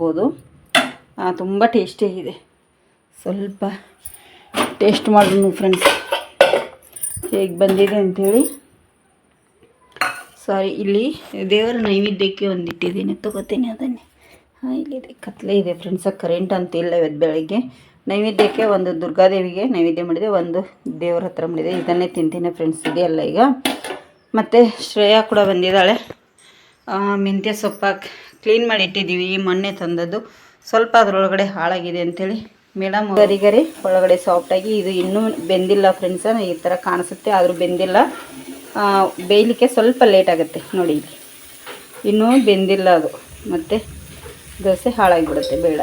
ಮಾಡ್ಬೋದು ತುಂಬ ಟೇಸ್ಟಿಯಾಗಿದೆ ಸ್ವಲ್ಪ ಟೇಸ್ಟ್ ಮಾಡೋಣ ಫ್ರೆಂಡ್ಸ್ ಹೇಗೆ ಬಂದಿದೆ ಅಂಥೇಳಿ ಸಾರಿ ಇಲ್ಲಿ ದೇವರ ನೈವೇದ್ಯಕ್ಕೆ ಒಂದು ಇಟ್ಟಿದ್ದೀನಿ ತಗೋತೀನಿ ಅದನ್ನೇ. ಹಾಂ, ಇಲ್ಲಿದೆ. ಕತ್ಲೆ ಇದೆ ಫ್ರೆಂಡ್ಸ್ ಕರೆಂಟ್ ಅಂತ ಇಲ್ಲ ಇವತ್ತು ಬೆಳಗ್ಗೆ. ನೈವೇದ್ಯಕ್ಕೆ ಒಂದು ದುರ್ಗಾದೇವಿಗೆ ನೈವೇದ್ಯ ಮಾಡಿದೆ, ಒಂದು ದೇವ್ರ ಹತ್ರ ಮಾಡಿದೆ. ಇದನ್ನೇ ತಿಂತೀನಿ ಫ್ರೆಂಡ್ಸ್ ಇದೆಯಲ್ಲ ಈಗ. ಮತ್ತು ಶ್ರೇಯಾ ಕೂಡ ಬಂದಿದ್ದಾಳೆ. ಮೆಂತ್ಯ ಸೊಪ್ಪ ಕ್ಲೀನ್ ಮಾಡಿ ಇಟ್ಟಿದ್ದೀವಿ. ಈ ಮೊನ್ನೆ ತಂದದ್ದು ಸ್ವಲ್ಪ ಅದರೊಳಗಡೆ ಹಾಳಾಗಿದೆ ಅಂತೇಳಿ. ಮೇಡಮ್ ಗರಿ ಗರಿ ಒಳಗಡೆ ಸಾಫ್ಟಾಗಿ ಇದು ಇನ್ನೂ ಬೆಂದಿಲ್ಲ ಫ್ರೆಂಡ್ಸ ಈ ಥರ ಕಾಣಿಸುತ್ತೆ, ಆದರೂ ಬೆಂದಿಲ್ಲ. ಬೇಯಲಿಕ್ಕೆ ಸ್ವಲ್ಪ ಲೇಟ್ ಆಗುತ್ತೆ ನೋಡಿ ಇನ್ನೂ ಬೆಂದಿಲ್ಲ ಅದು. ಮತ್ತು ದೋಸೆ ಹಾಳಾಗಿಬಿಡುತ್ತೆ, ಬೇಡ.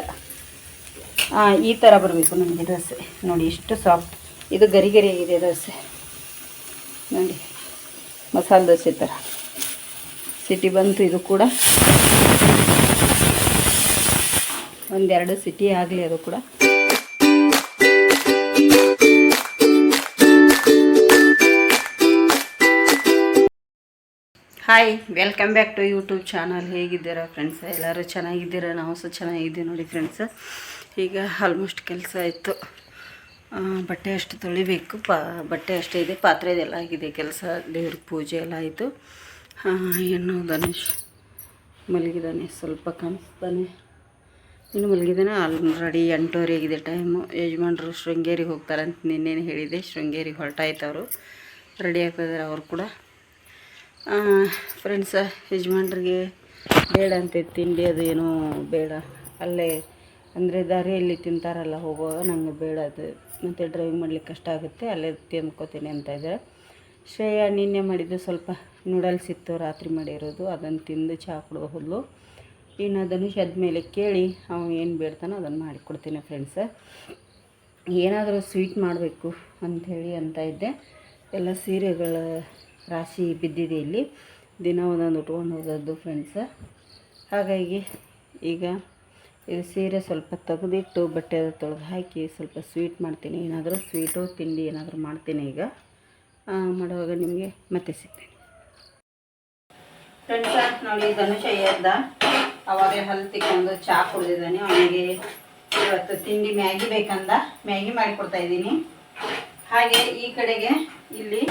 ಈ ಥರ ಬರಬೇಕು ನಮಗೆ ದೋಸೆ. ನೋಡಿ ಎಷ್ಟು ಸಾಫ್ಟ್ ಇದು ಗರಿ ಗರಿ ಆಗಿದೆ ದೋಸೆ. ನೋಡಿ, ಮಸಾಲೆ ದೋಸೆ ಥರ ಸಿಟಿ ಬಂತು ಇದು ಕೂಡ. ಒಂದೆರಡು ಸಿಟಿ ಆಗಲಿ ಅದು ಕೂಡ. Hi welcome back to YouTube channel ಹೇಗಿದ್ದೀರಾ ಫ್ರೆಂಡ್ಸ್ ಎಲ್ಲರೂ ಚೆನ್ನಾಗಿದ್ದೀರಾ? ನಾವು ಸಹ ಚೆನ್ನಾಗಿದ್ದೀವಿ ನೋಡಿ ಫ್ರೆಂಡ್ಸ್ ಈಗ ಆಲ್ಮೋಸ್ಟ್ ಕೆಲಸ ಆಯಿತು. ಬಟ್ಟೆ ಅಷ್ಟು ತೊಳಿಬೇಕು. ಪಾ, ಬಟ್ಟೆ ಅಷ್ಟೇ ಇದೆ. ಪಾತ್ರೆ ಇದೆಲ್ಲ ಆಗಿದೆ. ಕೆಲಸ, ದೇವ್ರ ಪೂಜೆ ಎಲ್ಲ ಆಯಿತು. ಇನ್ನು ಧನುಷ್ ಮಲಗಿದ್ದಾನೆ ಸ್ವಲ್ಪ ಕಾಣಿಸ್ತಾನೆ. ಇನ್ನು ಮಲಗಿದ್ದಾನೆ ಆಲ್ರೆಡಿ ಎಂಟೂವರೆ ಆಗಿದೆ ಟೈಮು ಯಜಮಾನ್ರು ಶೃಂಗೇರಿಗೆ ಅಂತ ನಿನ್ನೇನು ಹೇಳಿದೆ ಶೃಂಗೇರಿಗೆ ಹೊರಟಾಯ್ತು ಅವರು. ರೆಡಿ ಆಗ್ತಿದ್ದಾರೆ ಅವರು ಕೂಡ. ಫ್ರೆಂಡ್ಸ ಯಜಮಾನ್ರಿಗೆ ಬೇಡ ಅಂತ ತಿಂಡಿ ಅದು ಏನೂ ಬೇಡ. ಅಲ್ಲೇ ಅಂದರೆ ದಾರಿಯಲ್ಲಿ ತಿಂತಾರಲ್ಲ, ಹೋಗುವಾಗ ನಂಗೆ ಬೇಡ ಅದು. ಮತ್ತು ಡ್ರೈವಿಂಗ್ ಮಾಡ್ಲಿಕ್ಕೆ ಕಷ್ಟ ಆಗುತ್ತೆ, ಅಲ್ಲೇ ತಿಂದ್ಕೋತೀನಿ ಅಂತ ಇದ್ದಾರೆ. ಶ್ರೇಯಾ, ನಿನ್ನೆ ಮಾಡಿದ್ದು ಸ್ವಲ್ಪ ನೂಡಲ್ಸ್ ಇತ್ತು, ರಾತ್ರಿ ಮಾಡಿರೋದು. ಅದನ್ನು ತಿಂದು ಚಹಾ ಕುಡಿದು ಹೋದ್ಲು. ಇನ್ನು ಧನುಷ್ ಮೇಲೆ ಕೇಳಿ ಅವನು ಏನು ಬೇಡ್ತಾನೋ ಅದನ್ನು ಮಾಡಿಕೊಡ್ತೀನಿ ಫ್ರೆಂಡ್ಸ ಏನಾದರೂ ಸ್ವೀಟ್ ಮಾಡಬೇಕು ಅಂಥೇಳಿ ಅಂತ ಇದ್ದೆ. ಎಲ್ಲ ಸೀರೆಗಳ ರಾಶಿ ಬಿದ್ದಿದೆ ಇಲ್ಲಿ. ದಿನ ಒಂದೊಂದು ಉಟ್ಕೊಂಡು ಹೋಗೋದು ಫ್ರೆಂಡ್ಸ ಹಾಗಾಗಿ ಈಗ ಇದು ಸೀರೆ ಸ್ವಲ್ಪ ತೆಗೆದಿಟ್ಟು ಬಟ್ಟೆ ಅದು ತೊಳೆದು ಹಾಕಿ ಸ್ವಲ್ಪ ಸ್ವೀಟ್ ಮಾಡ್ತೀನಿ. ಏನಾದರೂ ಸ್ವೀಟು ತಿಂಡಿ ಏನಾದರೂ ಮಾಡ್ತೀನಿ ಈಗ. ಮಾಡುವಾಗ ನಿಮಗೆ ಮತ್ತೆ ಸಿಗ್ತೀನಿ. ಫ್ರೆಂಡ್ಸ ನೋಡಿ ಧನುಷ ಎದ್ದ ಅವಾಗಲೇ ಹಲ್ಲು ತಿಕ್ಕೊಂಡು ಚಾ ಕುಡಿದಿದ್ದಾನೆ. ಅವನಿಗೆ ಇವತ್ತು ತಿಂಡಿ ಮ್ಯಾಗಿ ಬೇಕಂದ. ಮ್ಯಾಗಿ ಮಾಡಿಕೊಡ್ತಾ ಇದ್ದೀನಿ. ಹಾಗೆ ಈ ಕಡೆಗೆ ಇಲ್ಲಿ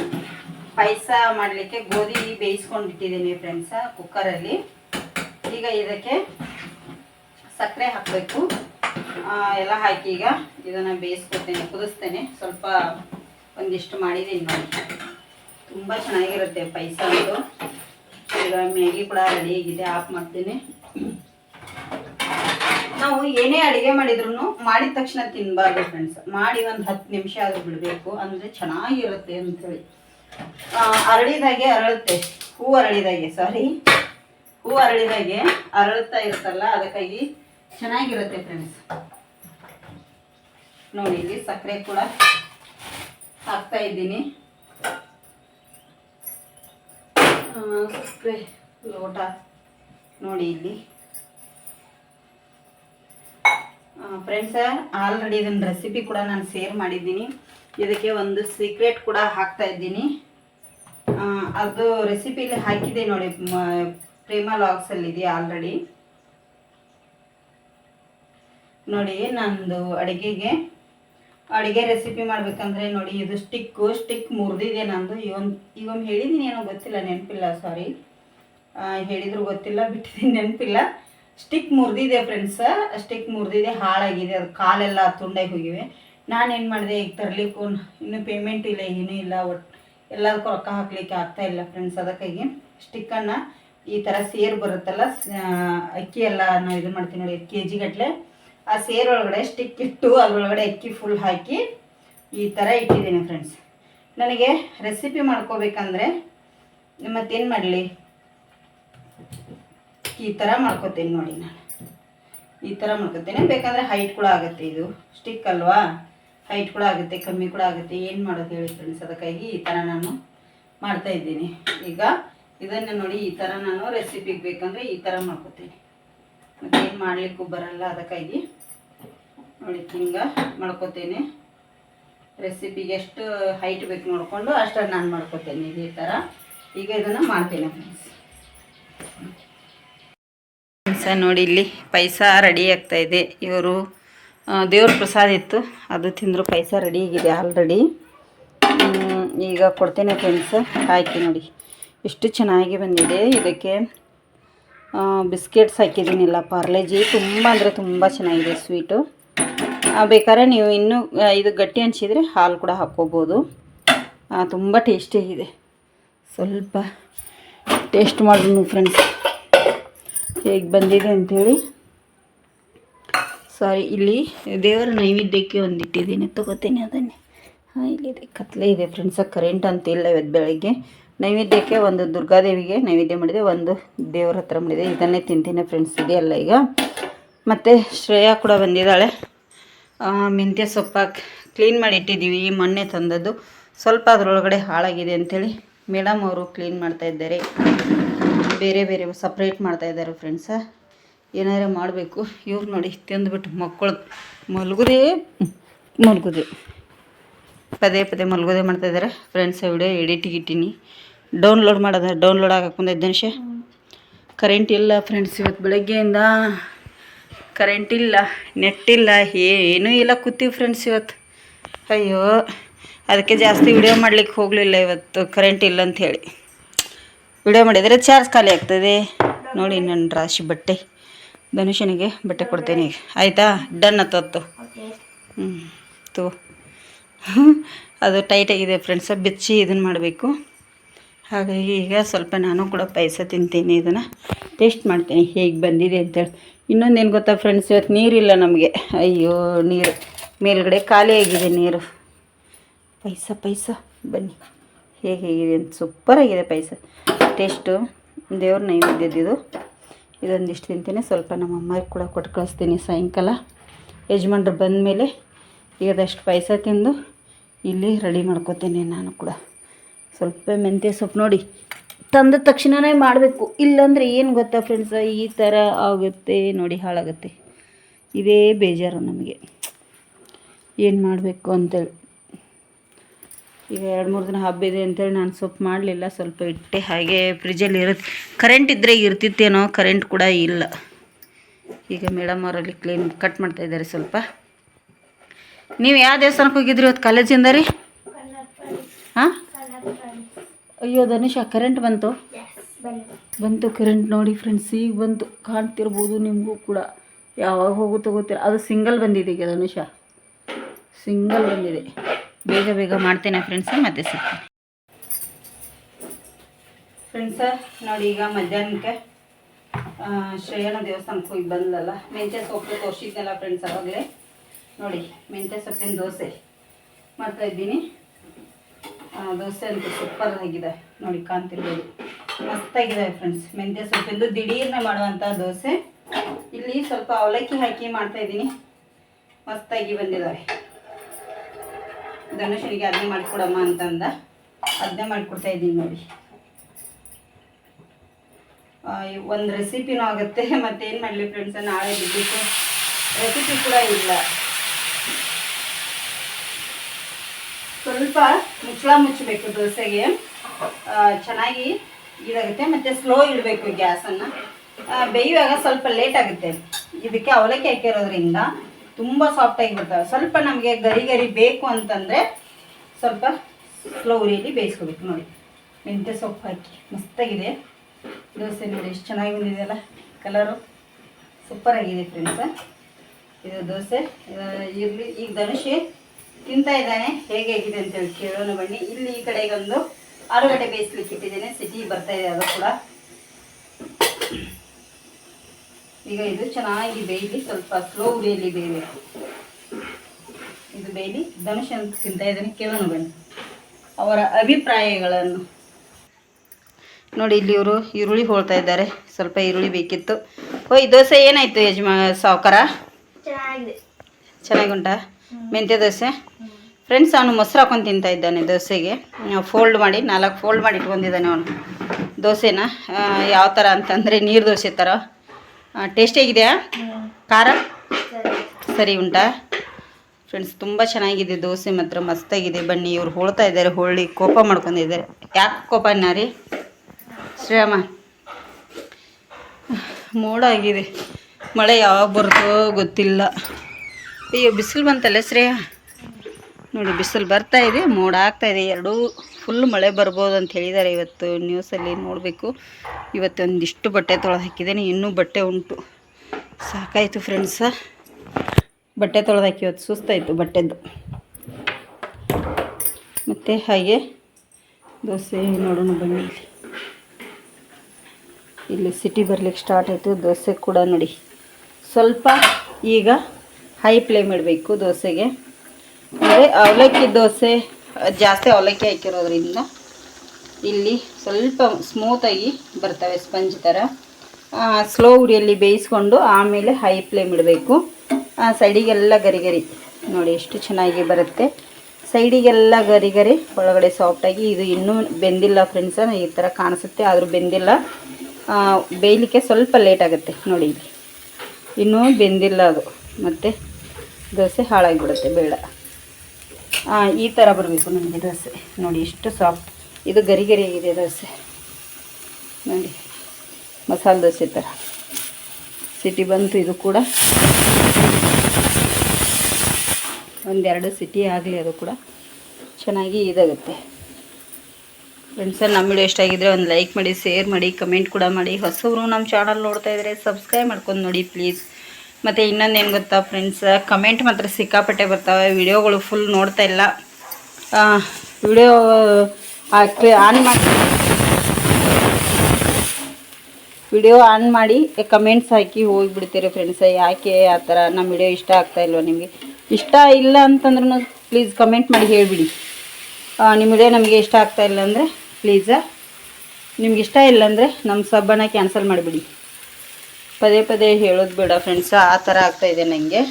ಪಾಯಸ ಮಾಡಲಿಕ್ಕೆ ಗೋಧಿ ಬೇಯಿಸ್ಕೊಂಡಿಟ್ಟಿದ್ದೀನಿ ಫ್ರೆಂಡ್ಸ ಕುಕ್ಕರಲ್ಲಿ ಈಗ ಇದಕ್ಕೆ ಸಕ್ಕರೆ ಹಾಕಬೇಕು. ಎಲ್ಲ ಹಾಕಿ ಈಗ ಇದನ್ನು ಬೇಯಿಸ್ಕೊಡ್ತೇನೆ, ಕುದಿಸ್ತೇನೆ. ಸ್ವಲ್ಪ ಒಂದಿಷ್ಟು ಮಾಡಿದ್ದೀನಿ ನೋಡಿ. ತುಂಬ ಚೆನ್ನಾಗಿರುತ್ತೆ ಪಾಯಸ ಅಂತೂ. ಈಗ ಮ್ಯಾಗಿ ಕೂಡ ರೆಡಿ ಆಗಿದೆ ಆಫ್ ಮಾಡ್ತೀನಿ. ನಾವು ಏನೇ ಅಡುಗೆ ಮಾಡಿದ್ರು ಮಾಡಿದ ತಕ್ಷಣ ತಿನ್ನಬಾರ್ದು ಫ್ರೆಂಡ್ಸ್ ಮಾಡಿ ಒಂದು ಹತ್ತು ನಿಮಿಷ ಆದ್ರೂ ಬಿಡಬೇಕು, ಅಂದರೆ ಚೆನ್ನಾಗಿರುತ್ತೆ ಅಂತೇಳಿ. ಅರಳಿದಾಗೆ ಅರಳುತ್ತೆ. ಹೂ ಅರಳಿದಾಗೆ ಸಾರಿ ಹೂ ಅರಳಿದಾಗೆ ಅರಳುತ್ತಾ ಇರುತ್ತಲ್ಲ ಅದಕ್ಕಾಗಿ ಚೆನ್ನಾಗಿರುತ್ತೆ ಫ್ರೆಂಡ್ಸ್ ನೋಡಿ, ಇಲ್ಲಿ ಸಕ್ಕರೆ ಕೂಡ ಹಾಕ್ತಾ ಇದ್ದೀನಿ. ಸಕ್ಕರೆ ಲೋಟ. ನೋಡಿ ಇಲ್ಲಿ. ಫ್ರೆಂಡ್ಸ ಆಲ್ರೆಡಿ ಇದನ್ನ ರೆಸಿಪಿ ಕೂಡ ನಾನು ಶೇರ್ ಮಾಡಿದ್ದೀನಿ. ಇದಕ್ಕೆ ಒಂದು ಸೀಕ್ರೆಟ್ ಕೂಡ ಹಾಕ್ತಾ ಇದ್ದೀನಿ. ಅದು ರೆಸಿಪಿಲಿ ಹಾಕಿದೆ ನೋಡಿ ಪ್ರೇಮಾ ಪ್ರೇಮ ಲಾಗ್ಸಲ್ಲಿ ಇದೆ ಆಲ್ರೆಡಿ ನೋಡಿ, ನಂದು ಅಡುಗೆಗೆ, ಅಡುಗೆ ರೆಸಿಪಿ ಮಾಡ್ಬೇಕಂದ್ರೆ ನೋಡಿ, ಇದು ಸ್ಟಿಕ್ಕು ಸ್ಟಿಕ್ ಮುರಿದಿದೆ ನಂದು. ಇವನ್ ಇವನ್ ಹೇಳಿದ್ದೀನಿ ಏನೋ ಗೊತ್ತಿಲ್ಲ, ನೆನಪಿಲ್ಲ ಸಾರಿ ಹೇಳಿದ್ರು ಗೊತ್ತಿಲ್ಲ ಬಿಟ್ಟಿದ್ದೀನಿ ನೆನಪಿಲ್ಲ. ಸ್ಟಿಕ್ ಮುರಿದಿದೆ ಫ್ರೆಂಡ್ಸ್ ಸ್ಟಿಕ್ ಮುರಿದಿದೆ, ಹಾಳಾಗಿದೆ. ಅದು ಕಾಲೆಲ್ಲ ತುಂಡಾಗಿ ಹೋಗಿವೆ. ನಾನೇನು ಮಾಡಿದೆ, ಈಗ ತರಲಿಕ್ಕೂ ಇನ್ನೂ ಪೇಮೆಂಟ್ ಇಲ್ಲ, ಏನೂ ಇಲ್ಲ. ಒಟ್ಟು ಎಲ್ಲದಕ್ಕೂ ರೊಕ್ಕ ಹಾಕ್ಲಿಕ್ಕೆ ಆಗ್ತಾ ಇಲ್ಲ ಫ್ರೆಂಡ್ಸ್ ಅದಕ್ಕಾಗಿ ಸ್ಟಿಕ್ಕನ್ನು ಈ ಥರ ಸೇರು ಬರುತ್ತಲ್ಲ ಅಕ್ಕಿ ಎಲ್ಲ ನಾವು ಇದು ಮಾಡ್ತೀನಿ ನೋಡಿ ಕೆ ಜಿ ಗಟ್ಟಲೆ ಆ ಸೇರು ಒಳಗಡೆ ಸ್ಟಿಕ್ ಇಟ್ಟು ಅದರೊಳಗಡೆ ಅಕ್ಕಿ ಫುಲ್ ಹಾಕಿ ಈ ಥರ ಇಟ್ಟಿದ್ದೀನಿ ಫ್ರೆಂಡ್ಸ್ ನನಗೆ ರೆಸಿಪಿ ಮಾಡ್ಕೋಬೇಕಂದ್ರೆ ಮತ್ತೇನು ಮಾಡಲಿ? ಈ ಥರ ಮಾಡ್ಕೋತೀನಿ ನೋಡಿ ನಾನು. ಈ ಥರ ಮಾಡ್ಕೋತೀನಿ. ಬೇಕಂದರೆ ಹೈಟ್ ಕೂಡ ಆಗುತ್ತೆ ಇದು. ಸ್ಟಿಕ್ ಅಲ್ವಾ? ಹೈಟ್ ಕೂಡ ಆಗುತ್ತೆ, ಕಮ್ಮಿ ಕೂಡ ಆಗುತ್ತೆ. ಏನು ಮಾಡೋದು ಹೇಳಿ ಫ್ರೆಂಡ್ಸ್ ಅದಕ್ಕಾಗಿ ಈ ಥರ ನಾನು ಮಾಡ್ತಾ ಇದ್ದೀನಿ. ಈಗ ಇದನ್ನು ನೋಡಿ ಈ ಥರ ನಾನು ರೆಸಿಪಿಗೆ ಬೇಕಂದರೆ ಈ ಥರ ಮಾಡ್ಕೋತೀನಿ. ಮತ್ತೆ ಏನು ಮಾಡಲಿಕ್ಕೂ ಬರಲ್ಲ ಅದಕ್ಕಾಗಿ. ನೋಡಿ, ಹಿಂಗೆ ಮಾಡ್ಕೊತೇನೆ. ರೆಸಿಪಿಗೆ ಎಷ್ಟು ಹೈಟ್ ಬೇಕು ನೋಡಿಕೊಂಡು ಅಷ್ಟನ್ನು ನಾನು ಮಾಡ್ಕೋತೀನಿ. ಇದೇ ಥರ ಈಗ ಇದನ್ನು ಮಾಡ್ತೇನೆ ಫ್ರೆಂಡ್ಸ್ ನೋಡಿ ಇಲ್ಲಿ ಪೈಸ ರೆಡಿ ಆಗ್ತಾ ಇದೆ. ಇವರು ದೇವ್ರ ಪ್ರಸಾದ ಇತ್ತು. ಅದು ತಿಂದರು ಪೈಸ ರೆಡಿ ಆಗಿದೆ ಆಲ್ರೆಡಿ. ಈಗ ಕೊಡ್ತೇನೆ ಫ್ರೆಂಡ್ಸ್ ಹಾಕಿ ನೋಡಿ. ಎಷ್ಟು ಚೆನ್ನಾಗಿ ಬಂದಿದೆ. ಇದಕ್ಕೆ ಬಿಸ್ಕೆಟ್ಸ್ ಹಾಕಿದ್ದೀನಿಲ್ಲ ಪಾರ್ಲೇಜಿ. ತುಂಬ ಅಂದರೆ ತುಂಬ ಚೆನ್ನಾಗಿದೆ ಸ್ವೀಟು ಬೇಕಾದ್ರೆ ನೀವು ಇನ್ನೂ ಇದು ಗಟ್ಟಿ ಅನಿಸಿದರೆ ಹಾಲು ಕೂಡ ಹಾಕ್ಕೋಬೋದು. ತುಂಬ ಟೇಸ್ಟಿಯಾಗಿದೆ ಸ್ವಲ್ಪ ಟೇಸ್ಟ್ ಮಾಡೋಣ ಫ್ರೆಂಡ್ಸ್ ಹೇಗೆ ಬಂದಿದೆ ಅಂಥೇಳಿ ಸಾರಿ ಇಲ್ಲಿ ದೇವರ ನೈವೇದ್ಯಕ್ಕೆ ಒಂದು ಇಟ್ಟಿದ್ದೀನಿ ತಗೋತೀನಿ ಅದನ್ನೇ. ಹಾಂ, ಇಲ್ಲಿದೆ. ಕತ್ಲೆ ಇದೆ ಫ್ರೆಂಡ್ಸ ಕರೆಂಟ್ ಅಂತ ಇಲ್ಲ ಇವತ್ತು ಬೆಳಗ್ಗೆ. ನೈವೇದ್ಯಕ್ಕೆ ಒಂದು ದುರ್ಗಾದೇವಿಗೆ ನೈವೇದ್ಯ ಮಾಡಿದೆ, ಒಂದು ದೇವ್ರ ಹತ್ರ ಮಾಡಿದೆ. ಇದನ್ನೇ ತಿಂತೀನಿ ಫ್ರೆಂಡ್ಸ್ ಇದೆಯಲ್ಲ ಈಗ. ಮತ್ತು ಶ್ರೇಯಾ ಕೂಡ ಬಂದಿದ್ದಾಳೆ. ಮೆಂತ್ಯ ಸೊಪ್ಪ ಕ್ಲೀನ್ ಮಾಡಿ ಇಟ್ಟಿದ್ದೀವಿ. ಮೊನ್ನೆ ತಂದದ್ದು. ಸ್ವಲ್ಪ ಅದರೊಳಗಡೆ ಹಾಳಾಗಿದೆ ಅಂಥೇಳಿ ಮೇಡಮ್ ಅವರು ಕ್ಲೀನ್ ಮಾಡ್ತಾ ಇದ್ದಾರೆ. ಬೇರೆ ಬೇರೆ ಸಪ್ರೇಟ್ ಮಾಡ್ತಾ ಇದ್ದಾರೆ ಫ್ರೆಂಡ್ಸ ಏನಾದ್ರು ಮಾಡಬೇಕು. ಇವ್ರು ನೋಡಿ, ತಿಂದುಬಿಟ್ಟು ಮಕ್ಕಳು ಮಲಗುದೇ ಮಲಗುದೇ. ಪದೇ ಪದೇ ಮಲಗುದೇ ಮಾಡ್ತಾ ಇದ್ದಾರೆ. ಫ್ರೆಂಡ್ಸ್ ವಿಡಿಯೋ ಎಡಿಟಿಗೆ ಇಟ್ಟಿನಿ. ಡೌನ್ಲೋಡ್ ಮಾಡೋದ ಡೌನ್ಲೋಡ್ ಆಗಕ್ಕೆ ಬಂದೈತೆ ನಿಮಿಷ ಕರೆಂಟ್ ಇಲ್ಲ ಫ್ರೆಂಡ್ಸ್ ಇವತ್ತು ಬೆಳಗ್ಗೆಯಿಂದ ಕರೆಂಟ್ ಇಲ್ಲ ನೆಟ್ ಇಲ್ಲ, ಏನೂ ಇಲ್ಲ ಕೂತೀವಿ ಫ್ರೆಂಡ್ಸ್ ಇವತ್ತು ಅಯ್ಯೋ, ಅದಕ್ಕೆ ಜಾಸ್ತಿ ವಿಡಿಯೋ ಮಾಡ್ಲಿಕ್ಕೆ ಹೋಗಲಿಲ್ಲ ಇವತ್ತು ಕರೆಂಟ್ ಇಲ್ಲ ಅಂತ ಹೇಳಿ. ವಿಡಿಯೋ ಮಾಡಿದರೆ ಚಾರ್ಜ್ ಖಾಲಿ ಆಗ್ತದೆ. ನೋಡಿ, ನನ್ನ ರಾಶಿ ಬಟ್ಟೆ. ಧನುಷನಿಗೆ ಬಟ್ಟೆ ಕೊಡ್ತೇನೆ ಈಗ. ಆಯಿತಾ? ಡನ್ ಅತ್ತತ್ತು ಹ್ಞೂ ತೋ. ಅದು ಟೈಟಾಗಿದೆ ಫ್ರೆಂಡ್ಸ ಬಿಚ್ಚಿ ಇದನ್ನು ಮಾಡಬೇಕು. ಹಾಗಾಗಿ ಈಗ ಸ್ವಲ್ಪ ನಾನು ಕೂಡ ಪಾಯಸ ತಿಂತೀನಿ ಇದನ್ನು. ಟೇಸ್ಟ್ ಮಾಡ್ತೀನಿ ಹೇಗೆ ಬಂದಿದೆ ಅಂತೇಳಿ. ಇನ್ನೊಂದೇನು ಗೊತ್ತಾ ಫ್ರೆಂಡ್ಸ್ ಇವತ್ತು ನೀರಿಲ್ಲ ನಮಗೆ. ಅಯ್ಯೋ, ನೀರು. ಮೇಲ್ಗಡೆ ಖಾಲಿಯಾಗಿದೆ ನೀರು. ಪೈಸ ಪೈಸ ಬನ್ನಿ. ಹೇಗೆ ಹೇಗಿದೆ ಅಂತ ಸೂಪರಾಗಿದೆ ಪಾಯಸ. ಟೇಸ್ಟು ದೇವ್ರ ನೈವೇದ್ಯದ್ದು ಇದೊಂದಿಷ್ಟು ತಿಂತೀನಿ. ಸ್ವಲ್ಪ ನಮ್ಮ ಅಮ್ಮಗೆ ಕೂಡ ಕೊಟ್ಟು ಕಳಿಸ್ತೀನಿ ಸಾಯಂಕಾಲ. ಯಜಮಾನ್ರು ಬಂದಮೇಲೆ ಈಗದಷ್ಟು ಪಾಯಸ ತಿಂದು ಇಲ್ಲಿ ರೆಡಿ ಮಾಡ್ಕೋತೀನಿ ನಾನು ಕೂಡ. ಸ್ವಲ್ಪ ಮೆಂತ್ಯ ಸೊಪ್ಪು ನೋಡಿ, ತಂದ ತಕ್ಷಣವೇ ಮಾಡಬೇಕು. ಇಲ್ಲಾಂದರೆ ಏನು ಗೊತ್ತಾ ಫ್ರೆಂಡ್ಸ ಈ ಥರ ಆಗುತ್ತೆ, ನೋಡಿ ಹಾಳಾಗುತ್ತೆ. ಇದೇ ಬೇಜಾರು ನಮಗೆ. ಏನು ಮಾಡಬೇಕು ಅಂತೇಳಿ. ಈಗ ಎರಡು ಮೂರು ದಿನ ಹಬ್ಬ ಇದೆ ಅಂತೇಳಿ ನಾನು ಸೊಪ್ಪು ಮಾಡಲಿಲ್ಲ, ಸ್ವಲ್ಪ ಇಟ್ಟೆ. ಹಾಗೆ ಫ್ರಿಜ್ಜಲ್ಲಿ ಇರುತ್ತೆ ಕರೆಂಟ್ ಇದ್ದರೆ ಇರ್ತಿತ್ತೇನೋ ಕರೆಂಟ್ ಕೂಡ ಇಲ್ಲ. ಈಗ ಮೇಡಮ್ ಅವರಲ್ಲಿ ಕ್ಲೀನ್ ಕಟ್ ಮಾಡ್ತಾ ಇದ್ದಾರೆ ಸ್ವಲ್ಪ. ನೀವು ಯಾವ ದೇವಸ್ಥಾನಕ್ಕೆ ಹೋಗಿದ್ರಿ ಇವತ್ತು ಕಾಲೇಜಿಂದ ರೀ? ಹಾಂ? ಅಯ್ಯೋ, ಧನುಷ ಕರೆಂಟ್ ಬಂತು? ಬಂತು ಕರೆಂಟ್ ನೋಡಿ ಫ್ರೆಂಡ್ಸ್ ಈಗ ಬಂತು. ಕಾಣ್ತಿರ್ಬೋದು ನಿಮಗೂ ಕೂಡ. ಯಾವಾಗ ಹೋಗುತ್ತೋ ಗೊತ್ತಿಲ್ಲ. ಅದು ಸಿಂಗಲ್ ಬಂದಿದೆ ಈಗ ಧನುಷ. ಸಿಂಗಲ್ ಬಂದಿದೆ. ಬೇಗ ಬೇಗ ಮಾಡ್ತೇನೆ ಫ್ರೆಂಡ್ಸ ಮತ್ತೆ ಸಿಗ್ತೀನಿ. ಫ್ರೆಂಡ್ಸ ನೋಡಿ ಈಗ ಮಧ್ಯಾಹ್ನಕ್ಕೆ ಶ್ರೇಯಣ ದೇವಸ್ಥಾನಕ್ಕೆ ಹೋಗಿ ಬಂದಲ್ಲ ಮೆಂತ್ಯ ಸೊಪ್ಪು, ತೋರಿಸಿದ್ನಲ್ಲ ಫ್ರೆಂಡ್ಸ್ ಅವಾಗಲೇ. ನೋಡಿ, ಮೆಂತ್ಯ ಸೊಪ್ಪಿನ ದೋಸೆ ಮಾಡ್ತಾ ಇದ್ದೀನಿ. ದೋಸೆ ಅಂತೂ ಸೂಪರ್ ಆಗಿದೆ. ನೋಡಿ, ಕಾಣ್ತಿರ್ಬೋದು. ಮಸ್ತಾಗಿದೆ ಫ್ರೆಂಡ್ಸ್ ಮೆಂತ್ಯ ಸೊಪ್ಪಿಂದು ದಿಢೀರ್ನ ಮಾಡುವಂಥ ದೋಸೆ. ಇಲ್ಲಿ ಸ್ವಲ್ಪ ಅವಲಕ್ಕಿ ಹಾಕಿ ಮಾಡ್ತಾ ಇದ್ದೀನಿ. ಮಸ್ತಾಗಿ ಬಂದಿದ್ದಾವೆ ಧನುಷನಿಗೆ ಅದನ್ನೇ ಮಾಡಿಕೊಡಮ್ಮ ಅಂತಂದ. ಅದನ್ನೇ ಮಾಡ್ಕೊಡ್ತಾ ಇದ್ದೀನಿ ನೋಡಿ. ಒಂದು ರೆಸಿಪಿನೂ ಆಗುತ್ತೆ. ಮತ್ತೇನು ಮಾಡಲಿ ಫ್ರೆಂಡ್ಸ್ ನಾಳೆ ಬಿಟ್ಟು ರೆಸಿಪಿ ಕೂಡ ಇಲ್ಲ. ಸ್ವಲ್ಪ ಮುಚ್ಚಳ ಮುಚ್ಚಬೇಕು ದೋಸೆಗೆ. ಚೆನ್ನಾಗಿ ಇದಾಗುತ್ತೆ. ಮತ್ತು ಸ್ಲೋ ಇಡಬೇಕು ಗ್ಯಾಸನ್ನು. ಬೇಯುವಾಗ ಸ್ವಲ್ಪ ಲೇಟ್ ಆಗುತ್ತೆ. ಇದಕ್ಕೆ ಅವಲಕ್ಕಿ ಹಾಕಿರೋದ್ರಿಂದ ತುಂಬ ಸಾಫ್ಟಾಗಿ ಬರ್ತವೆ. ಸ್ವಲ್ಪ ನಮಗೆ ಗರಿ ಗರಿ ಬೇಕು ಅಂತಂದರೆ ಸ್ವಲ್ಪ ಸ್ಲೋ ಉರಿಯಲ್ಲಿ ಬೇಯಿಸ್ಕೋಬೇಕು ನೋಡಿ. ಮೆಂತ್ಯ ಸೊಪ್ಪು ಹಾಕಿ. ಮಸ್ತಾಗಿದೆ. ದೋಸೆ ನೋಡಿ ಎಷ್ಟು ಚೆನ್ನಾಗಿ ಬಂದಿದೆಯಲ್ಲ ಕಲರು ಸೂಪರ್ ಆಗಿದೆ ಫ್ರೆಂಡ್ಸ ಇದು ದೋಸೆ. ಇರಲಿ. ಈಗ ಧನುಷಿ ತಿಂತಾ ಇದ್ದಾನೆ. ಹೇಗೆ ಹೇಗಿದೆ ಅಂತೇಳಿ ಕೇಳೋಣ ಬನ್ನಿ. ಇಲ್ಲಿ ಈ ಕಡೆಗೊಂದು ಆಲೂಗಡ್ಡೆ ಬೇಯಿಸ್ಲಿಕ್ಕೆ ಇಟ್ಟಿದ್ದೇನೆ. ಸಿಟಿ ಬರ್ತಾ ಇದೆ ಅದು ಕೂಡ. ಈಗ ಇದು ಚೆನ್ನಾಗಿ ಬೇಯಲಿ ಸ್ವಲ್ಪ ಸ್ಲೋ ಉರಿಯಲ್ಲಿ ಬೇಯಬೇಕು. ಇದು ಬೇಯಲಿ ಧನುಷ್ ಅಂತ ತಿಂತಾ ಇದ್ದಾನೆ. ಕೇಳೋಣ ಬನ್ನಿ. ಅವರ ಅಭಿಪ್ರಾಯಗಳನ್ನು. ನೋಡಿ ಇಲ್ಲಿ ಇವರು ಈರುಳ್ಳಿ ಹೋಳ್ತಾ ಇದ್ದಾರೆ. ಸ್ವಲ್ಪ ಈರುಳ್ಳಿ ಬೇಕಿತ್ತು. ಓಯ್ ದೋಸೆ ಏನಾಯ್ತು ಯಜಮಾ ಸಾವುಕಾರ? ಚೆನ್ನಾಗಿದೆ. ಚೆನ್ನಾಗಿ ಉಂಟಾ ಮೆಂತ್ಯ ದೋಸೆ? ಫ್ರೆಂಡ್ಸ್ ಅವನು ಮೊಸರು ಹಾಕೊಂಡು ತಿಂತ ಇದ್ದಾನೆ ದೋಸೆಗೆ. ಫೋಲ್ಡ್ ಮಾಡಿ ನಾಲ್ಕು ಫೋಲ್ಡ್ ಮಾಡಿ ಇಟ್ಕೊಂಡಿದ್ದಾನೆ ಅವನು. ದೋಸೆನ ಯಾವ ಥರ ಅಂತಂದರೆ ನೀರು ದೋಸೆ ಥರ ಟೇಸ್ಟಿಯಾಗಿದೆಯಾ ಖಾರ? ಸರಿ. ಉಂಟಾ? ಫ್ರೆಂಡ್ಸ್ ತುಂಬ ಚೆನ್ನಾಗಿದೆ ದೋಸೆ ಮಾತ್ರ ಮಸ್ತಾಗಿದೆ. ಬನ್ನಿ ಇವ್ರು ಹೋಳ್ತಾ ಇದ್ದಾರೆ ಹೋಳಿ ಕೋಪ ಮಾಡ್ಕೊಂಡಿದ್ದಾರೆ ಯಾಕೆ ಕೋಪ ರೀ? ಶ್ರೀರಾಮ. ಮೋಡ ಆಗಿದೆ. ಮಳೆ ಯಾವಾಗ ಬರುತ್ತೋ ಗೊತ್ತಿಲ್ಲ. ಅಯ್ಯೋ ಬಿಸಿಲು ಬಂತಲ್ಲ ಶ್ರೇಯ? ನೋಡಿ ಬಿಸಿಲು ಬರ್ತಾ ಇದೆ ಮೋಡ ಆಗ್ತಾ ಇದೆ ಎರಡೂ ಫುಲ್ ಮಳೆ ಬರ್ಬೋದು ಅಂತ ಹೇಳಿದ್ದಾರೆ ಇವತ್ತು ನ್ಯೂಸಲ್ಲಿ ನೋಡಬೇಕು. ಇವತ್ತು ಒಂದಿಷ್ಟು ಬಟ್ಟೆ ತೊಳೆದು ಹಾಕಿದ್ದೇನೆ, ಇನ್ನೂ ಬಟ್ಟೆ ಉಂಟು. ಸಾಕಾಯಿತು ಫ್ರೆಂಡ್ಸ ಬಟ್ಟೆ ತೊಳೆದು ಹಾಕಿ ಇವತ್ತು ಸುಸ್ತಾಯಿತು ಬಟ್ಟೆದ್ದು. ಮತ್ತು ಹಾಗೆ ದೋಸೆ ನೋಡೋಣ ಬನ್ನಿ ಇಲ್ಲಿ. ಇಲ್ಲಿ ಸಿಟಿ ಬರ್ಲಿಕ್ಕೆ ಸ್ಟಾರ್ಟ್ ಆಯಿತು, ದೋಸೆ ಕೂಡ ನೋಡಿ. ಸ್ವಲ್ಪ ಈಗ ಹೈ ಫ್ಲೇಮ್ ಇಡಬೇಕು ದೋಸೆಗೆ. ಅಂದರೆ ಅವಲಕ್ಕಿ ದೋಸೆ ಜಾಸ್ತಿ ಅವಲಕ್ಕಿ ಹಾಕಿರೋದ್ರಿಂದ ಇಲ್ಲಿ ಸ್ವಲ್ಪ ಸ್ಮೂತಾಗಿ ಬರ್ತವೆ ಸ್ಪಂಜ್ ಥರ ಸ್ಲೋ ಉರಿಯಲ್ಲಿ ಬೇಯಿಸ್ಕೊಂಡು ಆಮೇಲೆ ಹೈ ಫ್ಲೇಮ್ ಇಡಬೇಕು. ಸೈಡಿಗೆಲ್ಲ ಗರಿ ಗರಿ ನೋಡಿ ಎಷ್ಟು ಚೆನ್ನಾಗಿ ಬರುತ್ತೆ. ಸೈಡಿಗೆಲ್ಲ ಗರಿಗರಿ ಗರಿ ಒಳಗಡೆ ಸಾಫ್ಟಾಗಿ ಇದು ಇನ್ನೂ ಬೆಂದಿಲ್ಲ ಫ್ರೆಂಡ್ಸ ಈ ಥರ ಕಾಣಿಸುತ್ತೆ, ಆದರೂ ಬೆಂದಿಲ್ಲ. ಬೇಯಲಿಕ್ಕೆ ಸ್ವಲ್ಪ ಲೇಟ್ ಆಗುತ್ತೆ. ನೋಡಿ, ಇನ್ನೂ ಬೆಂದಿಲ್ಲ ಅದು. ಮತ್ತು ದೋಸೆ ಹಾಳಾಗಿಬಿಡುತ್ತೆ, ಬೇಡ. ಈ ಥರ ಬರಬೇಕು ನನಗೆ ದೋಸೆ. ನೋಡಿ ಎಷ್ಟು ಸಾಫ್ಟ್ ಇದು ಗರಿ ಗರಿ ಆಗಿದೆ ದೋಸೆ. ನೋಡಿ, ಮಸಾಲೆ ದೋಸೆ ಥರ ಸಿಟಿ ಬಂತು ಇದು ಕೂಡ. ಒಂದೆರಡು ಸಿಟಿ ಆಗಲಿ ಅದು ಕೂಡ ಚೆನ್ನಾಗಿ ಇದಾಗುತ್ತೆ. ಫ್ರೆಂಡ್ಸ್ ನಮ್ಮ ವಿಡಿಯೋ ಇಷ್ಟ ಆಗಿದ್ರೆ ಒಂದು ಲೈಕ್ ಮಾಡಿ ಶೇರ್ ಮಾಡಿ ಕಮೆಂಟ್ ಕೂಡ ಮಾಡಿ. ಹೊಸಬ್ರು ನಮ್ಮ ಚಾನಲ್ ನೋಡ್ತಾ ಇದ್ದರೆ ಸಬ್ಸ್ಕ್ರೈಬ್ ಮಾಡ್ಕೊಂಡು ನೋಡಿ ಪ್ಲೀಸ್ ಮತ್ತು ಇನ್ನೊಂದು ಏನು ಗೊತ್ತಾ ಫ್ರೆಂಡ್ಸ್ ಕಮೆಂಟ್ ಮಾತ್ರ ಸಿಕ್ಕಾಪಟ್ಟೆ ಬರ್ತಾವೆ. ವಿಡಿಯೋಗಳು ಫುಲ್ ನೋಡ್ತಾ ಇಲ್ಲ. ವಿಡಿಯೋ ಆನ್ ಮಾಡಿ. ವಿಡಿಯೋ ಆನ್ ಮಾಡಿ ಕಮೆಂಟ್ಸ್ ಹಾಕಿ ಹೋಗಿಬಿಡ್ತೀರಿ ಫ್ರೆಂಡ್ಸ್ ಯಾಕೆ ಆ ಥರ? ನಮ್ಮ ವಿಡಿಯೋ ಇಷ್ಟ ಆಗ್ತಾ ಇಲ್ವ ನಿಮಗೆ? ಇಷ್ಟ ಇಲ್ಲ ಅಂತಂದ್ರೂ ಪ್ಲೀಸ್ ಕಮೆಂಟ್ ಮಾಡಿ ಹೇಳಿಬಿಡಿ. ನಿಮ್ಮ ವಿಡಿಯೋ ನಮಗೆ ಇಷ್ಟ ಆಗ್ತಾ ಇಲ್ಲ ಅಂದರೆ ಪ್ಲೀಸ ನಿಮ್ಗೆ ಇಷ್ಟ ಇಲ್ಲ ಅಂದರೆ ನಮ್ಮ ಸಬ್ಬನ್ನು ಕ್ಯಾನ್ಸಲ್ ಮಾಡಿಬಿಡಿ. ಪದೇ ಪದೇ ಹೇಳೋದು ಬೇಡ ಫ್ರೆಂಡ್ಸ್ ಆ ಥರ ಆಗ್ತಾಯಿದೆ ನನಗೆ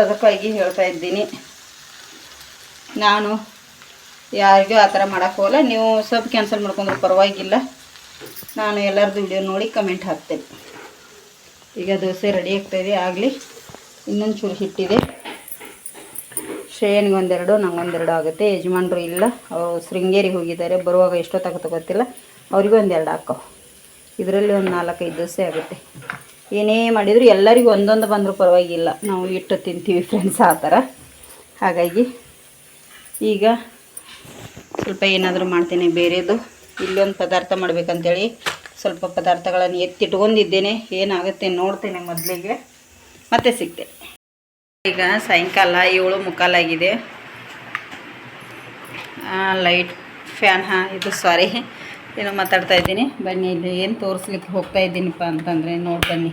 ಅದಕ್ಕಾಗಿ ಹೇಳ್ತಾ ಇದ್ದೀನಿ. ನಾನು ಯಾರಿಗೂ ಆ ಥರ ಹೋಗಲ್ಲ. ನೀವು ಸಬ್ ಕ್ಯಾನ್ಸಲ್ ಮಾಡ್ಕೊಂಡ್ರೆ ಪರವಾಗಿಲ್ಲ. ನಾನು ಎಲ್ಲರದ್ದು ವಿಡಿಯೋ ನೋಡಿ ಕಮೆಂಟ್ ಹಾಕ್ತೇನೆ. ಈಗ ದೋಸೆ ರೆಡಿ ಆಗ್ತಾಯಿದೆ ಆಗಲಿ ಇನ್ನೊಂದು ಚೂರು ಹಿಟ್ಟಿದೆ ಶ್ರೇಯನಿಗೆ ಒಂದೆರಡು ನಂಗೊಂದೆರಡು ಆಗುತ್ತೆ. ಯಜಮಾನ್ರು ಇಲ್ಲ. ಅವರು ಶೃಂಗೇರಿಗೆ ಹೋಗಿದ್ದಾರೆ. ಬರುವಾಗ ಎಷ್ಟೊತ್ತಾಗುತ್ತೆ ಗೊತ್ತಿಲ್ಲ. ಅವರಿಗೂ ಒಂದೆರಡು ಹಾಕೋ. ಇದರಲ್ಲಿ ಒಂದು ನಾಲ್ಕೈದು ದೋಸೆ ಆಗುತ್ತೆ. ಏನೇ ಮಾಡಿದರೂ ಎಲ್ಲರಿಗೂ ಒಂದೊಂದು ಬಂದರೂ ಪರವಾಗಿಲ್ಲ. ನಾವು ಇಟ್ಟು ತಿಂತೀವಿ ಫ್ರೆಂಡ್ಸ್ ಆ ಥರ. ಹಾಗಾಗಿ ಈಗ ಸ್ವಲ್ಪ ಏನಾದರೂ ಮಾಡ್ತೇನೆ ಬೇರೆದು. ಇಲ್ಲೊಂದು ಪದಾರ್ಥ ಮಾಡಬೇಕಂತೇಳಿ ಸ್ವಲ್ಪ ಪದಾರ್ಥಗಳನ್ನು ಎತ್ತಿಟ್ಕೊಂಡಿದ್ದೇನೆ. ಏನಾಗುತ್ತೆ ನೋಡ್ತೇನೆ ಮೊದಲಿಗೆ. ಮತ್ತೆ ಸಿಗ್ತೇನೆ. ಈಗ ಸಾಯಂಕಾಲ ಏಳು ಮುಕ್ಕಾಲಾಗಿದೆ ಲೈಟ್ ಫ್ಯಾನ್ ಹಾಂ, ಇದು ಸಾರಿ ಏನೋ ಮಾತಾಡ್ತಾ ಇದ್ದೀನಿ. ಬನ್ನಿ, ಇಲ್ಲಿ ಏನು ತೋರಿಸ್ಲಿಕ್ಕೆ ಹೋಗ್ತಾ ಇದ್ದೀನಿಪ್ಪ ಅಂತಂದರೆ ನೋಡಿ ಬನ್ನಿ.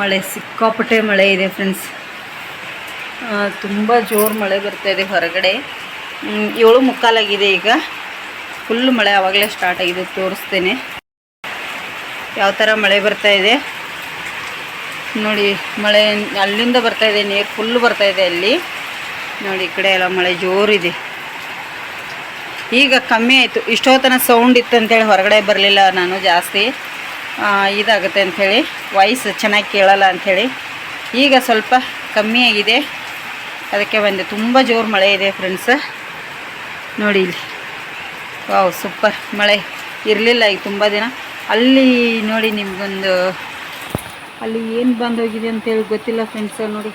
ಮಳೆ, ಸಿಕ್ಕಾಪಟ್ಟೆ ಮಳೆ ಇದೆ ಫ್ರೆಂಡ್ಸ್ ತುಂಬ ಜೋರು ಮಳೆ ಬರ್ತಾ ಇದೆ ಹೊರಗಡೆ. ಏಳು ಮುಕ್ಕಾಲಾಗಿದೆ ಈಗ. ಫುಲ್ ಮಳೆ ಆವಾಗಲೇ ಸ್ಟಾರ್ಟ್ ಆಗಿದೆ, ತೋರಿಸ್ತೇನೆ. ಯಾವ ಥರ ಮಳೆ ಬರ್ತಾ ಇದೆ? ನೋಡಿ, ಮಳೆ ಅಲ್ಲಿಂದ ಬರ್ತಾ ಇದೆ, ನೀರು ಫುಲ್ ಬರ್ತಾ ಇದೆ ಅಲ್ಲಿ. ನೋಡಿ, ಈ ಕಡೆ ಎಲ್ಲ ಮಳೆ ಜೋರಿದೆ. ಈಗ ಕಮ್ಮಿ ಆಯಿತು. ಇಷ್ಟೋತನ ಸೌಂಡ್ ಇತ್ತು ಅಂತೇಳಿ ಹೊರಗಡೆ ಬರಲಿಲ್ಲ ನಾನು ಜಾಸ್ತಿ. ಇದಾಗುತ್ತೆ ಅಂಥೇಳಿ. ವಾಯ್ಸ್ ಚೆನ್ನಾಗಿ ಕೇಳಲ್ಲ ಅಂಥೇಳಿ. ಈಗ ಸ್ವಲ್ಪ ಕಮ್ಮಿ ಆಗಿದೆ. ಅದಕ್ಕೆ ಬಂದೆ. ತುಂಬ ಜೋರು ಮಳೆ ಇದೆ ಫ್ರೆಂಡ್ಸ್ ನೋಡಿ ಇಲ್ಲಿ. ವಾವ್ ಸೂಪರ್ ಮಳೆ ಇರಲಿಲ್ಲ ಈಗ ತುಂಬ ದಿನ. ಅಲ್ಲಿ ನೋಡಿ ನಿಮಗೊಂದು ಅಲ್ಲಿ ಏನು ಬಂದೋಗಿದೆ ಅಂತೇಳಿ ಗೊತ್ತಿಲ್ಲ ಫ್ರೆಂಡ್ಸ್ ನೋಡಿ.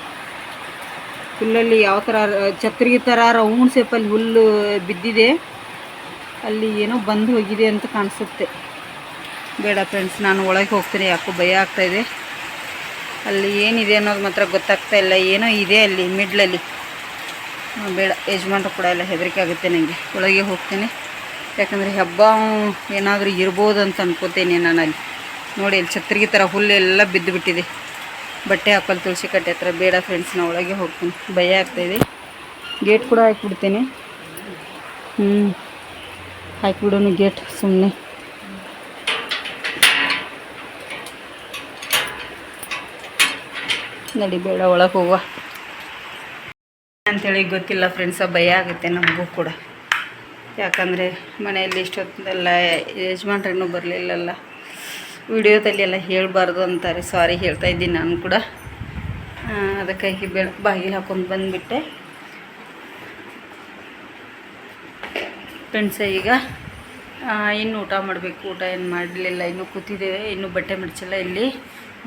ಹುಲ್ಲಲ್ಲಿ ಯಾವ ಥರ ಛತ್ರಿಗೆ ಛತ್ರಿ ಥರ ರೌಂಡ್ ಶೇಪಲ್ಲಿ ಹುಲ್ಲು ಬಿದ್ದಿದೆ. ಅಲ್ಲಿ ಏನೋ ಬಂದು ಹೋಗಿದೆ ಅಂತ ಕಾಣಿಸುತ್ತೆ. ಬೇಡ ಫ್ರೆಂಡ್ಸ್ ನಾನು ಒಳಗೆ ಹೋಗ್ತೀನಿ, ಯಾಕೋ ಭಯ ಆಗ್ತಾಯಿದೆ ಅಲ್ಲಿ ಏನಿದೆ ಅನ್ನೋದು ಮಾತ್ರ ಗೊತ್ತಾಗ್ತಾ ಇಲ್ಲ. ಏನೋ ಇದೆ ಅಲ್ಲಿ ಮಿಡ್ಲಲ್ಲಿ ಬೇಡ, ಯಜಮಾನ್ರು ಕೂಡ ಎಲ್ಲ ಹೆದರಿಕೆ ಆಗುತ್ತೆ ನನಗೆ ಒಳಗೆ ಹೋಗ್ತೀನಿ. ಯಾಕಂದರೆ ಹಬ್ಬ ಏನಾದರೂ ಇರ್ಬೋದು ಅಂತ ಅನ್ಕೋತೇನೆ ನಾನು ಅಲ್ಲಿ ನೋಡಿ, ಅಲ್ಲಿ ಛತ್ರಿಗೆ ಥರ ಹುಲ್ಲು ಎಲ್ಲ ಬಿದ್ದು ಬಿಟ್ಟಿದೆ ಬಟ್ಟೆ ಹಾಕಲು, ತುಳಸಿ ಕಟ್ಟೆ ಹತ್ರ. ಬೇಡ ಫ್ರೆಂಡ್ಸ್ ನಾ ಒಳಗೆ ಹೋಗ್ತೀನಿ. ಭಯ ಆಗ್ತಾಯಿದೆ ಗೇಟ್ ಕೂಡ ಹಾಕಿಬಿಡ್ತೇನೆ. ಹ್ಞೂ ಹಾಕಿಬಿಡೋನು ಗೇಟ್ ಸುಮ್ಮನೆ ನಡಿಬೇಡ ಒಳಗೆ ಹೋಗುವ. ಅಂತೇಳಿ ಗೊತ್ತಿಲ್ಲ ಫ್ರೆಂಡ್ಸ ಭಯ ಆಗುತ್ತೆ ನಮಗೂ ಕೂಡ. ಯಾಕಂದರೆ ಮನೆಯಲ್ಲಿ ಇಷ್ಟೊತ್ತೆಲ್ಲ ಯಜಮಾನ್ರೇನೂ ಬರಲಿಲ್ಲಲ್ಲ. ವಿಡಿಯೋದಲ್ಲಿ ಎಲ್ಲ ಹೇಳಬಾರ್ದು ಅಂತಾರೆ. ಸಾರಿ ಹೇಳ್ತಾ ಇದ್ದೀನಿ ನಾನು ಕೂಡ. ಅದಕ್ಕಾಗಿ ಬೆಳ ಬಾಗಿಲು ಹಾಕೊಂಡು ಬಂದುಬಿಟ್ಟೆ. ಫ್ರೆಂಡ್ಸ, ಈಗ ಇನ್ನು ಊಟ ಮಾಡಬೇಕು. ಊಟ ಏನು ಮಾಡಲಿಲ್ಲ. ಇನ್ನೂ ಕೂತಿದ್ದೇವೆ. ಇನ್ನೂ ಬಟ್ಟೆ ಮಡಚಿಲ್ಲ. ಇಲ್ಲಿ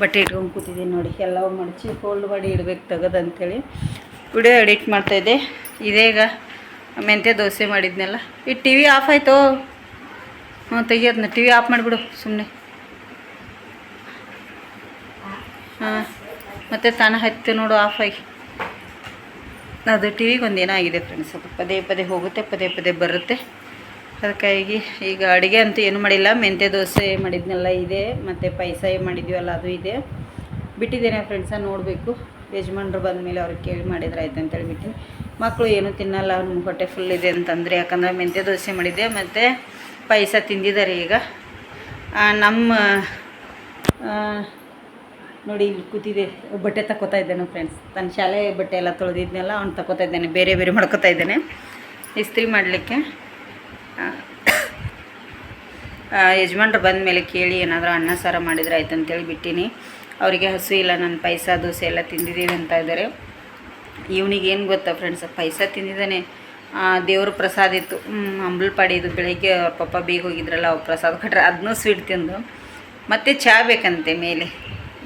ಬಟ್ಟೆ ಇಟ್ಕೊಂಡು ಕೂತಿದ್ದೀನಿ ನೋಡಿ. ಎಲ್ಲವೂ ಮಡಚಿ ಫೋಲ್ಡ್ ಮಾಡಿ ಇಡ್ಬೇಕು ಅಂಥೇಳಿ ವಿಡಿಯೋ ಎಡಿಟ್ ಮಾಡ್ತಾಯಿದ್ದೆ ಇದೇಗ ಮೆಂತ್ಯ ದೋಸೆ ಮಾಡಿದ್ನಲ್ಲ. ಈ ಟಿ ವಿ ಆಫ್ ಆಯಿತು? ಹ್ಞೂ ತೆಗಿಯೋದನ್ನ ಟಿ ವಿ ಆಫ್ ಮಾಡಿಬಿಡು. ಸುಮ್ಮನೆ ಹಾಂ. ಮತ್ತು ತಾನ ಹತ್ತು ನೋಡು, ಆಫ್ ಆಗಿ. ಅದು ಟಿ ವಿಗೆ ಒಂದು ಏನೋ ಆಗಿದೆ ಫ್ರೆಂಡ್ಸ್ ಅದು ಪದೇ ಪದೇ ಹೋಗುತ್ತೆ, ಪದೇ ಪದೇ ಬರುತ್ತೆ. ಅದಕ್ಕಾಗಿ ಈಗ ಅಡುಗೆ ಅಂತೂ ಏನು ಮಾಡಿಲ್ಲ. ಮೆಂತ್ಯ ದೋಸೆ ಮಾಡಿದ್ನೆಲ್ಲ ಇದೆ. ಮತ್ತು ಪಾಯಸ ಮಾಡಿದ್ದೀವಲ್ಲ ಅದು ಇದೆ. ಬಿಟ್ಟಿದ್ದೇನೆ ಫ್ರೆಂಡ್ಸ ನೋಡಬೇಕು. ಯಜಮಾನ್ರು ಬಂದ ಮೇಲೆ ಅವ್ರಿಗೆ ಕೇಳಿ ಮಾಡಿದ್ರೆ ಆಯ್ತು ಅಂತೇಳಿ ಬಿಟ್ಟಿನಿ ಮಕ್ಕಳು ಏನು ತಿನ್ನಲ್ಲ ಅವ್ರ ಹೊಟ್ಟೆ ಫುಲ್ ಇದೆ ಅಂತಂದರೆ, ಯಾಕಂದರೆ ಮೆಂತ್ಯ ದೋಸೆ ಮಾಡಿದ್ದೆ, ಮತ್ತು ಪಾಯಸ ತಿಂದಿದ್ದಾರೆ ಈಗ. ನಮ್ಮ ನೋಡಿ ಇಲ್ಲಿ ಕೂತಿದೆ, ಬಟ್ಟೆ ತಕೋತಾ ಇದ್ದಾನೆ ಫ್ರೆಂಡ್ಸ್ ತನ್ನ ಶಾಲೆ ಬಟ್ಟೆ ಎಲ್ಲ ತೊಳೆದಿದ್ನೆಲ್ಲ ಅವ್ನು ತಗೋತಾ ಇದ್ದಾನೆ, ಬೇರೆ ಬೇರೆ ಮಾಡ್ಕೋತಾ ಇದ್ದಾನೆ. ಇಸ್ತ್ರಿ ಮಾಡಲಿಕ್ಕೆ. ಯಜಮಾನ್ರು ಬಂದ ಮೇಲೆ ಕೇಳಿ ಏನಾದರೂ ಅನ್ನ ಸಾರ ಮಾಡಿದ್ರೆ ಆಯ್ತು ಅಂತೇಳಿ ಬಿಟ್ಟಿನಿ. ಅವರಿಗೆ ಹಸು ಇಲ್ಲ, ನಾನು ಪೈಸ, ದೋಸೆ ಎಲ್ಲ ತಿಂದಿದ್ದೀನಿ ಅಂತ ಇದ್ದಾರೆ. ಇವನಿಗೆ ಏನು ಗೊತ್ತಾ ಫ್ರೆಂಡ್ಸ್ ಪೈಸ ತಿಂದಿದ್ದಾನೆ. ದೇವ್ರ ಪ್ರಸಾದ ಇತ್ತು. ಅಂಬಲ್ಪಾಡಿ ಇದು ಬೆಳಗ್ಗೆ ಅವ್ರ ಪಪ್ಪ ಬೇಗ ಹೋಗಿದ್ರಲ್ಲ, ಅವ್ರು ಪ್ರಸಾದ ಕೊಟ್ರೆ ಅದನ್ನೂ ಸ್ವೀಟ್ ತಿಂದು. ಮತ್ತೆ ಚಹಾ ಬೇಕಂತೆ ಮೇಲೆ.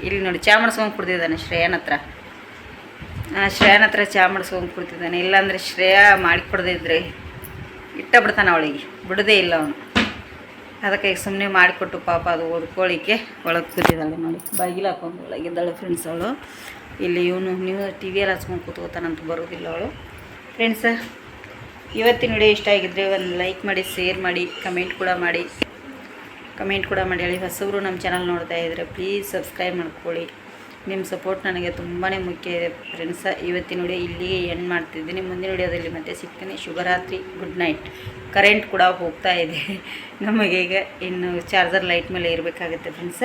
ಇಲ್ಲಿ ನೋಡಿ ಚಹಾ ಮಾಡಿಸ್ಕೊಂಡು ಕುಡ್ದಿದ್ದಾನೆ ಶ್ರೇಯನ ಹತ್ರ. ಶ್ರೇಯನ ಹತ್ರ ಚಹಾ ಮಾಡಿಸ್ಕೊಂಡು ಕುಡ್ತಿದ್ದಾನೆ ಇಲ್ಲಾಂದರೆ ಶ್ರೇಯ ಮಾಡಿ ಕೊಡದಿದ್ರೆ ಇಟ್ಟ ಬಿಡ್ತಾನೆ ಅವಳಿಗೆ. ಬಿಡದೇ ಇಲ್ಲ ಅವನು. ಅದಕ್ಕೆ ಈಗ ಸುಮ್ಮನೆ ಮಾಡಿಕೊಟ್ಟು ಪಾಪ ಅದು ಓದ್ಕೊಳ್ಳಿಕ್ಕೆ ಒಳಗೆ ಕೂತಿದ್ದಾಳೆ ನೋಡಿ. ಬಾಗಿಲು ಹಾಕೊಂಡು ಒಳಗಿದ್ದಾಳೆ ಫ್ರೆಂಡ್ಸ್ ಅವಳು. ಇಲ್ಲಿ ಇವನು ನೀವು ಟಿ ವಿಯಲ್ಲಿ ಹಚ್ಕೊಂಡು ಕೂತ್ಕೋತಾನಂತ ಬರೋದಿಲ್ಲ ಅವಳು. ಫ್ರೆಂಡ್ಸ ಇವತ್ತಿನ ವಿಡಿಯೋ ಇಷ್ಟ ಆಗಿದ್ದರೆ ಒಂದು ಲೈಕ್ ಮಾಡಿ ಶೇರ್ ಮಾಡಿ ಕಮೆಂಟ್ ಕೂಡ ಮಾಡಿ. ಕಮೆಂಟ್ ಕೂಡ ಮಾಡಿ ಹೇಳಿ. ಹೊಸಬ್ರು ನಮ್ಮ ಚಾನಲ್ ನೋಡ್ತಾ ಇದ್ದರೆ ಪ್ಲೀಸ್ ಸಬ್ಸ್ಕ್ರೈಬ್ ಮಾಡ್ಕೊಳ್ಳಿ. ನಿಮ್ಮ ಸಪೋರ್ಟ್ ನನಗೆ ತುಂಬಾ ಮುಖ್ಯ ಇದೆ ಫ್ರೆಂಡ್ಸ ಇವತ್ತಿನ ವಿಡಿಯೋ ಇಲ್ಲಿಗೆ ಎಂಡ್ ಮಾಡ್ತಿದ್ದೀನಿ. ಮುಂದಿನ ವಿಡಿಯೋದಲ್ಲಿ ಮತ್ತೆ ಸಿಗ್ತೀನಿ. ಶುಭರಾತ್ರಿ. ಗುಡ್ ನೈಟ್ ಕರೆಂಟ್ ಕೂಡ ಹೋಗ್ತಾ ಇದೆ. ನಮಗೆ ಈಗ ಇನ್ನು ಚಾರ್ಜರ್ ಲೈಟ್ ಮೇಲೆ ಇರಬೇಕಾಗುತ್ತೆ ಫ್ರೆಂಡ್ಸ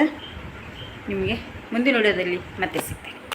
ನಿಮಗೆ ಮುಂದಿನ ವಿಡಿಯೋದಲ್ಲಿ ಮತ್ತೆ ಸಿಗ್ತೀನಿ.